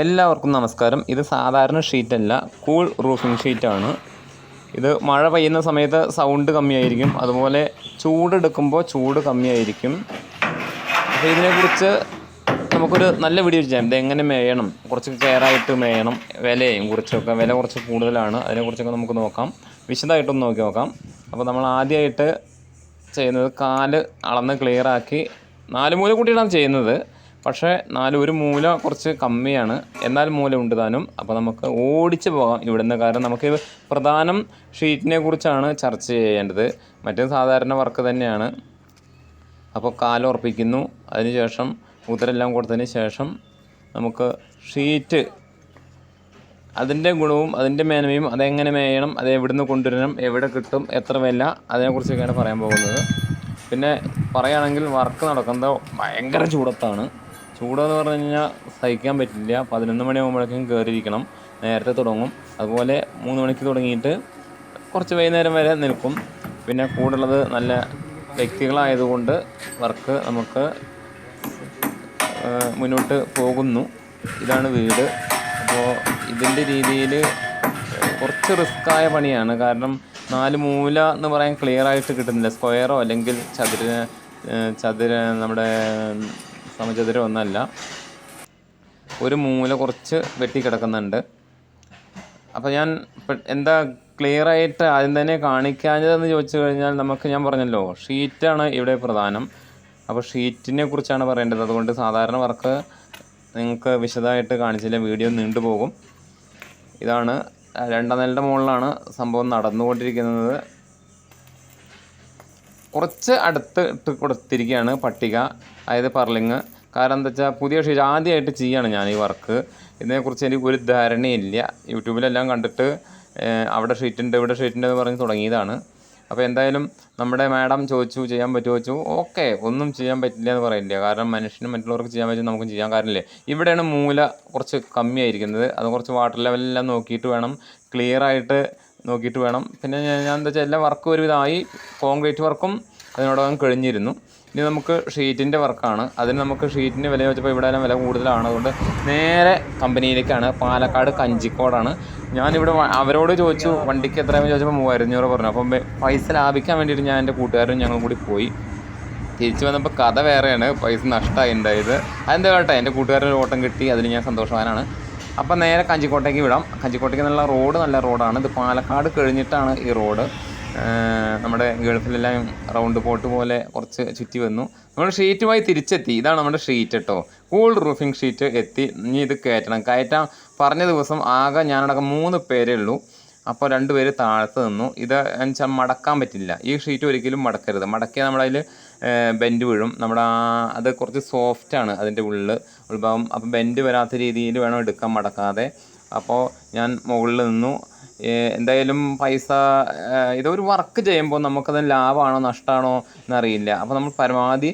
എല്ലാവർക്കും നമസ്കാരം. ഇത് സാധാരണ ഷീറ്റല്ല കൂൾ റൂഫിംഗ് ഷീറ്റാണ്. ഇത് മഴ പെയ്യുന്ന സമയത്ത് സൗണ്ട് കമ്മിയായിരിക്കും. അതുപോലെ ചൂടെടുക്കുമ്പോൾ ചൂട് കമ്മിയായിരിക്കും. അപ്പോൾ ഇതിനെക്കുറിച്ച് നമുക്കൊരു നല്ല വീഡിയോ ചെയ്യാം ഇത് എങ്ങനെ മേയണം? കുറച്ച് കെയറായിട്ട് മേയണം. വിലയും കുറച്ചൊക്കെ വില കുറച്ച് കൂടുതലാണ്. അതിനെക്കുറിച്ചൊക്കെ നമുക്ക് നോക്കാം. വിശദമായിട്ടൊന്ന് നോക്കി നോക്കാം. അപ്പോൾ നമ്മൾ ആദ്യമായിട്ട് ചെയ്യുന്നത് കാൽ അളന്ന് ക്ലിയറാക്കി നാല് മൂല കൂട്ടിയിട്ടാണ് ചെയ്യുന്നത്. പക്ഷേ നാല് ഒരു മൂല കുറച്ച് കമ്മിയാണ്. എന്നാൽ മൂല ഉണ്ട് താനും. അപ്പോൾ നമുക്ക് ഓടിച്ച് പോകാം ഇവിടുന്ന്. കാരണം നമുക്ക് പ്രധാനം ഷീറ്റിനെ കുറിച്ചാണ് ചർച്ച ചെയ്യേണ്ടത്. മറ്റേ സാധാരണ വർക്ക് തന്നെയാണ്. അപ്പോൾ കാലുറപ്പിക്കുന്നു അതിനുശേഷം ഉത്തരെല്ലാം കൊടുത്തതിന് ശേഷം നമുക്ക് ഷീറ്റ് അതിന്റെ ഗുണവും അതിന്റെ മേന്മയും അതെങ്ങനെ മേയണം അത് എവിടുന്ന് കൊണ്ടുവരണം എവിടെ കിട്ടും എത്ര വില അതിനെക്കുറിച്ചൊക്കെയാണ് പറയാൻ പോകുന്നത്. പിന്നെ പറയുകയാണെങ്കിൽ വർക്ക് നടക്കുന്നത് ഭയങ്കര ചൂടത്താണ്. ചൂടെന്ന് പറഞ്ഞു കഴിഞ്ഞാൽ സഹിക്കാൻ പറ്റില്ല. പതിനൊന്ന് മണിയാകുമ്പോഴേക്കും കയറിയിരിക്കണം നേരത്തെ തുടങ്ങും. അതുപോലെ മൂന്ന് മണിക്ക് തുടങ്ങിയിട്ട് കുറച്ച് വൈകുന്നേരം വരെ നിൽക്കും. പിന്നെ കൂടുള്ളത് നല്ല വ്യക്തികളായതുകൊണ്ട് വർക്ക് നമുക്ക് മുന്നോട്ട് പോകുന്നു. ഇതാണ് വീട്. അപ്പോൾ ഇതിന്റെ രീതിയിൽ കുറച്ച് റിസ്ക്കായ പണിയാണ്. കാരണം നാല് മൂല എന്ന് പറയാൻ ക്ലിയർ ആയിട്ട് കിട്ടുന്നില്ല. സ്ക്വയറോ അല്ലെങ്കിൽ ചതുര ചതുര നമ്മുടെ സമചതുരം ഒന്നല്ല. ഒരു മൂല കുറച്ച് വെട്ടിക്കിടക്കുന്നുണ്ട് അപ്പോൾ ഞാൻ എന്താ ക്ലിയർ ആയിട്ട് ആദ്യം തന്നെ കാണിക്കാഞ്ഞതെന്ന് ചോദിച്ചു കഴിഞ്ഞാൽ നമുക്ക് ഞാൻ പറഞ്ഞല്ലോ ഷീറ്റാണ് ഇവിടെ പ്രധാനം. അപ്പോൾ ഷീറ്റിനെ കുറിച്ചാണ് പറയേണ്ടത്. അതുകൊണ്ട് സാധാരണ വർക്ക് നിങ്ങൾക്ക് വിശദമായിട്ട് കാണിച്ചില്ല വീഡിയോ നീണ്ടുപോകും ഇതാണ് രണ്ടാം നിലയുടെ മുകളിലാണ് സംഭവം നടന്നുകൊണ്ടിരിക്കുന്നത്. കുറച്ച് അടുത്ത് ഇട്ട് കൊടുത്തിരിക്കുകയാണ് പട്ടിക അതായത് പർലിങ് കാരണം എന്താ വെച്ചാൽ പുതിയ ഷീറ്റ് ആദ്യമായിട്ട് ചെയ്യാണ് ഞാൻ ഈ വർക്ക്. ഇതിനെക്കുറിച്ച് എനിക്ക് ഒരു ധാരണയില്ല. യൂട്യൂബിലെല്ലാം കണ്ടിട്ട് അവിടെ ഷീറ്റുണ്ട് ഇവിടെ ഷീറ്റുണ്ട് എന്ന് പറഞ്ഞ് തുടങ്ങിയതാണ്. അപ്പോൾ എന്തായാലും നമ്മുടെ മാഡം ചോദിച്ചു ചെയ്യാൻ പറ്റുമോ ചോദിച്ചു ഓക്കെ ഒന്നും ചെയ്യാൻ പറ്റില്ല എന്ന് പറയില്ല. കാരണം മനുഷ്യനും മറ്റുള്ളവർക്ക് ചെയ്യാൻ പറ്റും നമുക്കും ചെയ്യാൻ കാര്യമില്ലേ ഇവിടെയാണ് മൂല കുറച്ച് കമ്മിയായിരിക്കുന്നത്. അത് കുറച്ച് വാട്ടർ ലെവലെല്ലാം നോക്കിയിട്ട് വേണം ക്ലിയർ ആയിട്ട് നോക്കിയിട്ട് വേണം. പിന്നെ ഞാൻ എന്താ വെച്ചാൽ എല്ലാ വർക്കും ഒരുവിധമായി കോൺക്രീറ്റ് വർക്കും അതിനോടകം കഴിഞ്ഞിരുന്നു. ഇനി നമുക്ക് ഷീറ്റിന്റെ വർക്കാണ് അതിന് നമുക്ക് ഷീറ്റിന്റെ വില വെച്ചപ്പോൾ ഇവിടെ വില കൂടുതലാണ്. അതുകൊണ്ട് നേരെ കമ്പനിയിലേക്കാണ് പാലക്കാട് കഞ്ചിക്കോടാണ്. ഞാനിവിടെ അവരോട് ചോദിച്ചു വണ്ടിക്ക് എത്രയാണെന്ന് ചോദിച്ചപ്പോൾ മൂവായിരത്തി അഞ്ഞൂറ് പറഞ്ഞു. അപ്പം പൈസ ലാഭിക്കാൻ വേണ്ടിയിട്ട് ഞാൻ എന്റെ കൂട്ടുകാരും ഞങ്ങൾ കൂടി പോയി. തിരിച്ചു വന്നപ്പോൾ കഥ വേറെയാണ്. പൈസ നഷ്ടമായി ഉണ്ടായത്. അതെന്താ കേട്ടെ? എന്റെ കൂട്ടുകാരൊരു ഓട്ടം കിട്ടി. അതിൽ ഞാൻ സന്തോഷവാനാണ്. അപ്പം നേരെ കഞ്ചിക്കോട്ടേക്ക് വിടാം. കഞ്ചിക്കോട്ടേക്ക് നല്ല റോഡ് നല്ല റോഡാണ്. ഇത് പാലക്കാട് കഴിഞ്ഞിട്ടാണ് ഈ റോഡ്. നമ്മുടെ ഗൾഫിലെല്ലാം റൗണ്ട് പോട്ട് പോലെ കുറച്ച് ചുറ്റി വന്നു. നമ്മൾ ഷീറ്റുമായി തിരിച്ചെത്തി. ഇതാണ് നമ്മുടെ ഷീറ്റ് കേട്ടോ. കൂൾ റൂഫിംഗ് ഷീറ്റ് എത്തി. ഇനി ഇത് കയറ്റണം. കയറ്റാൻ പറഞ്ഞ ദിവസം ആകെ ഞാനടക്കം മൂന്ന് പേരേ ഉള്ളൂ. അപ്പോൾ രണ്ടുപേര് താഴത്ത് നിന്നു. ഇത് വെച്ചാൽ മടക്കാൻ പറ്റില്ല. ഈ ഷീറ്റ് ഒരിക്കലും മടക്കരുത്. മടക്കിയാൽ നമ്മളതിൽ ബെൻഡ് വീഴും. നമ്മുടെ അത് കുറച്ച് സോഫ്റ്റാണ് അതിന്റെ ഉള്ളിൽ ഉൾഭാഗം അപ്പോൾ ബെൻഡ് വരാത്ത രീതിയിൽ വേണം എടുക്കാൻ മടക്കാതെ. അപ്പോൾ ഞാൻ മുകളിൽ നിന്നു. എന്തായാലും പൈസ ഇതൊരു വർക്ക് ചെയ്യുമ്പോൾ നമുക്കത് ലാഭമാണോ നഷ്ടമാണോ എന്നറിയില്ല. അപ്പോൾ നമ്മൾ പരമാവധി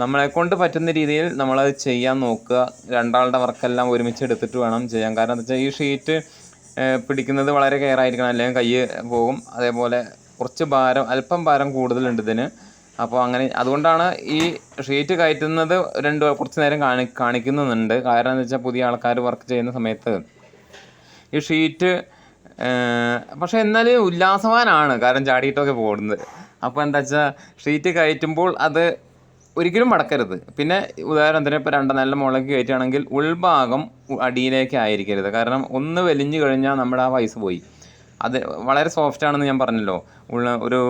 നമ്മളെ കൊണ്ട് പറ്റുന്ന രീതിയിൽ നമ്മളത് ചെയ്യാൻ നോക്കുക. രണ്ടാളുടെ വർക്കെല്ലാം ഒരുമിച്ച് എടുത്തിട്ട് വേണം ചെയ്യാൻ. കാരണം എന്താ വെച്ചാൽ ഈ ഷീറ്റ് പിടിക്കുന്നത് വളരെ കെയർ ആയിരിക്കണം. അല്ലെങ്കിൽ കൈ പോകും. അതേപോലെ കുറച്ച് ഭാരം അല്പം ഭാരം കൂടുതലുണ്ട് ഇതിന്. അപ്പോൾ അങ്ങനെ അതുകൊണ്ടാണ് ഈ ഷീറ്റ് കയറ്റുന്നത് രണ്ട് കുറച്ച് നേരം കാണി കാണിക്കുന്നുണ്ട്. കാരണം എന്ന് വെച്ചാൽ പുതിയ ആൾക്കാർ വർക്ക് ചെയ്യുന്ന സമയത്ത് ഈ ഷീറ്റ് പക്ഷേ എന്നാലും ഉല്ലാസവാനാണ് കാരണം ചാടിയിട്ടൊക്കെ പോകുന്നത്. അപ്പോൾ എന്താ വെച്ചാൽ ഷീറ്റ് കയറ്റുമ്പോൾ അത് ഒരിക്കലും മടക്കരുത്. പിന്നെ ഉദാഹരണത്തിന് ഇപ്പോൾ രണ്ട് നല്ല മുളക് കയറ്റുകയാണെങ്കിൽ ഉൾഭാഗം അടിയിലേക്ക് ആയിരിക്കരുത്. കാരണം ഒന്ന് വലിഞ്ഞു കഴിഞ്ഞാൽ നമ്മുടെ ആ പൈസ പോയി. അത് വളരെ സോഫ്റ്റ് ആണെന്ന് ഞാൻ പറഞ്ഞല്ലോ. ഉള്ള ഒരു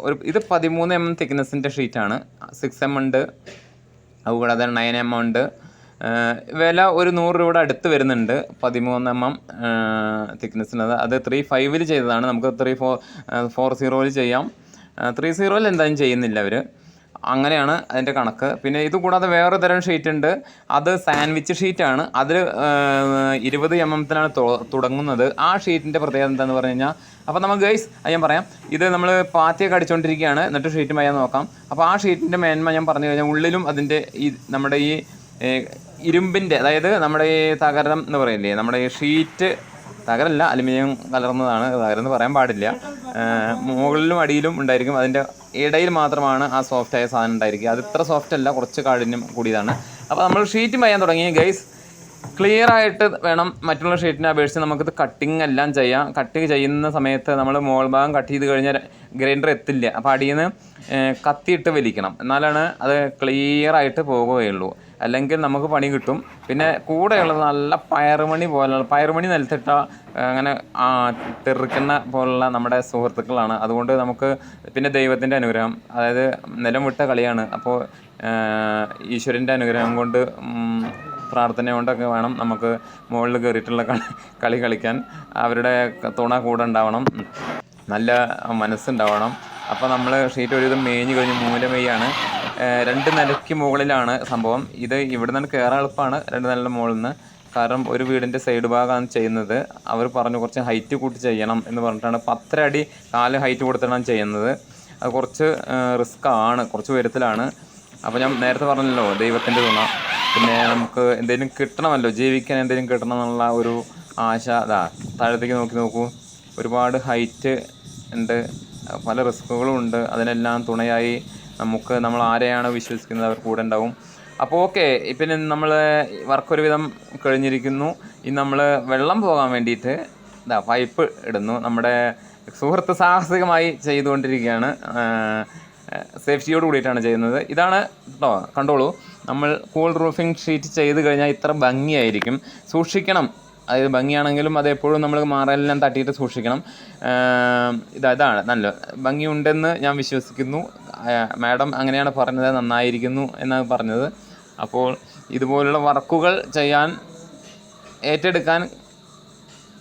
ഒരു ഇത് പതിമൂന്ന് എം എം തിക്നെസ്സിന്റെ ഷീറ്റാണ് സിക്സ് എം ഉണ്ട്. അതുകൂടാതെ നയൻ എം ഉണ്ട്. വില ഒരു നൂറ് രൂപയുടെ അടുത്ത് വരുന്നുണ്ട്. പതിമൂന്ന് എം എം തിക്നെസ്സിനത് അത് ത്രീ ഫൈവിൽ ചെയ്തതാണ്. നമുക്ക് ത്രീ ഫോർ ഫോർ സീറോയിൽ ചെയ്യാം. ത്രീ സീറോയിൽ എന്തായാലും ചെയ്യുന്നില്ല അവർ അങ്ങനെയാണ് അതിന്റെ കണക്ക്. പിന്നെ ഇത് കൂടാതെ വേറെ തരം ഷീറ്റ് ഉണ്ട്. അത് സാൻഡ്വിച്ച് ഷീറ്റാണ് അതിൽ ഇരുപത് എം എംത്തിനാണ് തുടങ്ങുന്നത്. ആ ഷീറ്റിന്റെ പ്രത്യേകത എന്താണെന്ന് പറഞ്ഞു കഴിഞ്ഞാൽ അപ്പോൾ നമുക്ക് ഗൈസ് ഞാൻ പറയാം. ഇത് നമ്മൾ പാത്തിയൊക്കെ അടിച്ചുകൊണ്ടിരിക്കുകയാണ് എന്നിട്ട് ഷീറ്റ് മയ്യാൻ നോക്കാം. അപ്പോൾ ആ ഷീറ്റിന്റെ മേന്മ ഞാൻ പറഞ്ഞു കഴിഞ്ഞാൽ ഉള്ളിലും അതിന്റെ ഈ നമ്മുടെ ഈ ഇരുമ്പിന്റെ അതായത് നമ്മുടെ ഈ തകരം എന്ന് പറയില്ലേ നമ്മുടെ ഈ ഷീറ്റ് തകരല്ല അലുമിനിയം കലർന്നതാണ് തകരെന്ന് പറയാൻ പാടില്ല. മുകളിലും അടിയിലും ഉണ്ടായിരിക്കും അതിന്റെ ഇടയിൽ മാത്രമാണ് ആ സോഫ്റ്റ് ആയ സാധനം ഉണ്ടായിരിക്കുക. അത് ഇത്ര സോഫ്റ്റ് അല്ല കുറച്ച് കാഠിന്യം കൂടിയതാണ്. അപ്പോൾ നമ്മൾ ഷീറ്റ് മയ്യാൻ തുടങ്ങി. ഗൈസ് ക്ലിയർ ആയിട്ട് വേണം മറ്റുള്ള ഷീറ്റിനെ അപേക്ഷിച്ച് നമുക്കിത് കട്ടിങ് എല്ലാം ചെയ്യാം. കട്ടിങ് ചെയ്യുന്ന സമയത്ത് നമ്മൾ മോൾ ഭാഗം കട്ട് ചെയ്ത് കഴിഞ്ഞാൽ ഗ്രൈൻഡർ എത്തില്ല. അപ്പോൾ അടിയിൽ നിന്ന് കത്തിയിട്ട് വലിക്കണം. എന്നാലാണ് അത് ക്ലിയർ ആയിട്ട് പോകുകയുള്ളൂ. അല്ലെങ്കിൽ നമുക്ക് പണി കിട്ടും. പിന്നെ കൂടെയുള്ളത് നല്ല പയറുമണി പോലുള്ള പയറുമണി നിലത്തിട്ട അങ്ങനെ തെറിക്കുന്ന പോലുള്ള നമ്മുടെ സുഹൃത്തുക്കളാണ്. അതുകൊണ്ട് നമുക്ക് പിന്നെ ദൈവത്തിന്റെ അനുഗ്രഹം അതായത് നിലം വിട്ട കളിയാണ്. അപ്പോൾ ഈശ്വരന്റെ അനുഗ്രഹം കൊണ്ട് പ്രാർത്ഥന കൊണ്ടൊക്കെ വേണം നമുക്ക് മുകളിൽ കയറിയിട്ടുള്ള കളി കളി കളിക്കാൻ. അവരുടെ തുണ കൂടെ ഉണ്ടാവണം. നല്ല മനസ്സുണ്ടാവണം. അപ്പോൾ നമ്മൾ ഷീറ്റ് ഒരുവിധം മേഞ്ഞ് കഴിഞ്ഞ് മൂല മെയ്യാണ് രണ്ട് നിലയ്ക്ക് മുകളിലാണ് സംഭവം. ഇത് ഇവിടെ നിന്ന് കയറാൻ എളുപ്പമാണ് രണ്ട് നിലയുടെ മുകളിൽ നിന്ന് കാരണം ഒരു വീടിന്റെ സൈഡ് ഭാഗമാണ് ചെയ്യുന്നത്. അവർ പറഞ്ഞു കുറച്ച് ഹൈറ്റ് കൂട്ടി ചെയ്യണം എന്ന് പറഞ്ഞിട്ടാണ് പത്തര അടി കാൽ ഹൈറ്റ് കൊടുത്തിട്ടാണ് ചെയ്യുന്നത്. അത് കുറച്ച് റിസ്ക് ആണ് കുറച്ച് ഉയരത്തിലാണ്. അപ്പോൾ ഞാൻ നേരത്തെ പറഞ്ഞല്ലോ ദൈവത്തിന്റെ തുണ. പിന്നെ നമുക്ക് എന്തെങ്കിലും കിട്ടണമല്ലോ ജീവിക്കാൻ എന്തെങ്കിലും കിട്ടണം എന്നുള്ള ഒരു ആശ. അതാ താഴത്തേക്ക് നോക്കി നോക്കൂ. ഒരുപാട് ഹൈറ്റ് ഉണ്ട്. പല റിസ്കുകളും ഉണ്ട്. അതിനെല്ലാം തുണയായി നമുക്ക് നമ്മൾ ആരെയാണ് വിശ്വസിക്കുന്നത് അവർ കൂടെ ഉണ്ടാവും. അപ്പോൾ ഓക്കെ പിന്നെ നമ്മൾ വർക്ക് ഒരുവിധം കഴിഞ്ഞിരിക്കുന്നു. ഇനി നമ്മൾ വെള്ളം പോകാൻ വേണ്ടിയിട്ട് ഇതാ പൈപ്പ് ഇടുന്നു. നമ്മുടെ സുഹൃത്ത് സാഹസികമായി ചെയ്തുകൊണ്ടിരിക്കുകയാണ്. സേഫ്റ്റിയോട് കൂടിയിട്ടാണ് ചെയ്യുന്നത്. ഇതാണ് കേട്ടോ കണ്ടോളൂ. നമ്മൾ കൂൾ റൂഫിംഗ് ഷീറ്റ് ചെയ്ത് കഴിഞ്ഞാൽ ഇത്ര ഭംഗിയായിരിക്കും. സൂക്ഷിക്കണം. അതായത് ഭംഗിയാണെങ്കിലും അത് എപ്പോഴും നമ്മൾ മാറലെല്ലാം തട്ടിയിട്ട് സൂക്ഷിക്കണം. ഇത് ഇതാണ്. നല്ല ഭംഗിയുണ്ടെന്ന് ഞാൻ വിശ്വസിക്കുന്നു. മാഡം അങ്ങനെയാണ് പറഞ്ഞത്. നന്നായിരിക്കുന്നു എന്നാണ് പറഞ്ഞത്. അപ്പോൾ ഇതുപോലുള്ള വർക്കുകൾ ചെയ്യാൻ ഏറ്റെടുക്കാൻ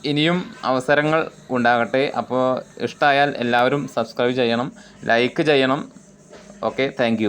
ഇനിയും അവസരങ്ങൾ ഉണ്ടാകട്ടെ. അപ്പോൾ ഇഷ്ടമായാൽ എല്ലാവരും സബ്സ്ക്രൈബ് ചെയ്യണം. ലൈക്ക് ചെയ്യണം. Okay thank